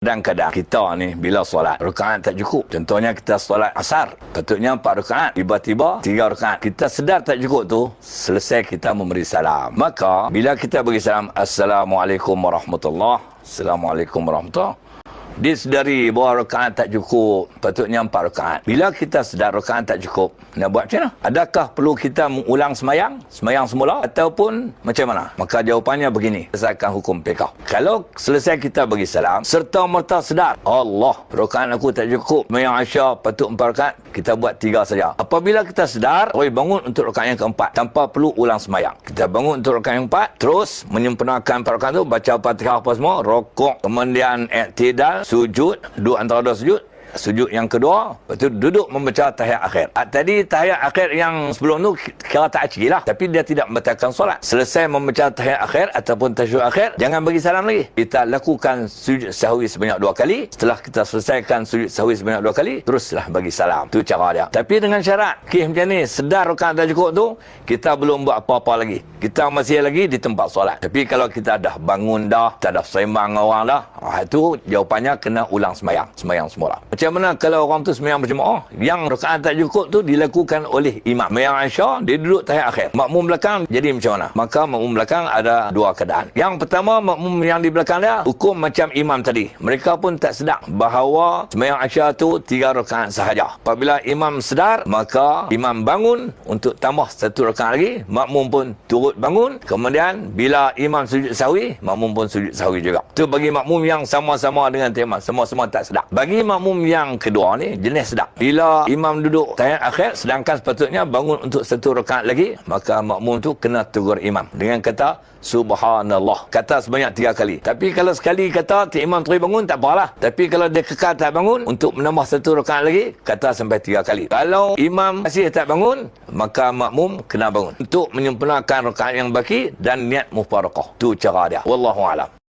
Kadang-kadang kita ni bila solat rakaat tak cukup. Contohnya kita solat asar, patutnya empat rakaat, tiba-tiba tiga rakaat. Kita sedar tak cukup tu, selesai kita memberi salam. Maka bila kita beri salam, Assalamualaikum warahmatullahi Assalamualaikum warahmatullahi Disedari bahawa rakaat tak cukup, patutnya empat rakaat. Bila kita sedar rakaat tak cukup, nak buat macam mana? Adakah perlu kita mengulang semayang, semayang semula ataupun macam mana? Maka jawapannya begini, berdasarkan hukum fiqh. Kalau selesai kita bagi salam, serta merta sedar, Allah, rakaat aku tak cukup, semayang Aisyah patut empat rakaat, kita buat tiga saja. Apabila kita sedar, oi bangun untuk rakaat yang keempat tanpa perlu ulang semayang. Kita bangun untuk rakaat yang keempat, terus menyempurnakan rakaat tu, baca Fatihah apa semua, rokok, kemudian iktidal, sujud, duduk antara dua sujud, sujud yang kedua, lepas tu duduk membaca tahiyat akhir. Ah, tadi tahiyat akhir yang sebelum tu kira tak acik lah. Tapi dia tidak membatalkan solat. Selesai membaca tahiyat akhir ataupun tasyud akhir, jangan bagi salam lagi. Kita lakukan sujud sahwi sebanyak dua kali. Setelah kita selesaikan sujud sahwi sebanyak dua kali, teruslah bagi salam. Itu cara dia. Tapi dengan syarat, kih macam ni, sedar rakaat dah cukup tu, kita belum buat apa-apa lagi. Kita masih lagi di tempat solat. Tapi kalau kita dah bangun dah, kita dah sembang orang dah, ah, itu jawapannya kena ulang semayang. Semayang semula. Macam mana kalau orang tu sembahyang berjemaah? Yang rakaat tak cukup tu dilakukan oleh imam. Yang Aisyah, dia duduk tahiyat akhir. Makmum belakang jadi macam mana? Maka makmum belakang ada dua keadaan. Yang pertama, makmum yang di belakang dia, hukum macam imam tadi. Mereka pun tak sedar bahawa sembahyang Aisyah tu tiga rakaat sahaja. Apabila imam sedar, maka imam bangun untuk tambah satu rakaat lagi. Makmum pun turut bangun. Kemudian, bila imam sujud sahwi, makmum pun sujud sahwi juga. Itu bagi makmum yang sama-sama dengan tema. Semua-semua tak sedar. Bagi makmum yang kedua ni jenis sedap. Bila imam duduk tayang akhir sedangkan sepatutnya bangun untuk satu rakaat lagi, maka makmum tu kena tegur imam dengan kata subhanallah. Kata sebanyak tiga kali. Tapi kalau sekali kata imam terus bangun tak apalah. Tapi kalau dia kekal tak bangun untuk menambah satu rakaat lagi, kata sampai tiga kali. Kalau imam masih tak bangun, maka makmum kena bangun untuk menyempurnakan rakaat yang baki dan niat mufaraqah. Tu cara dia. Wallahu alam.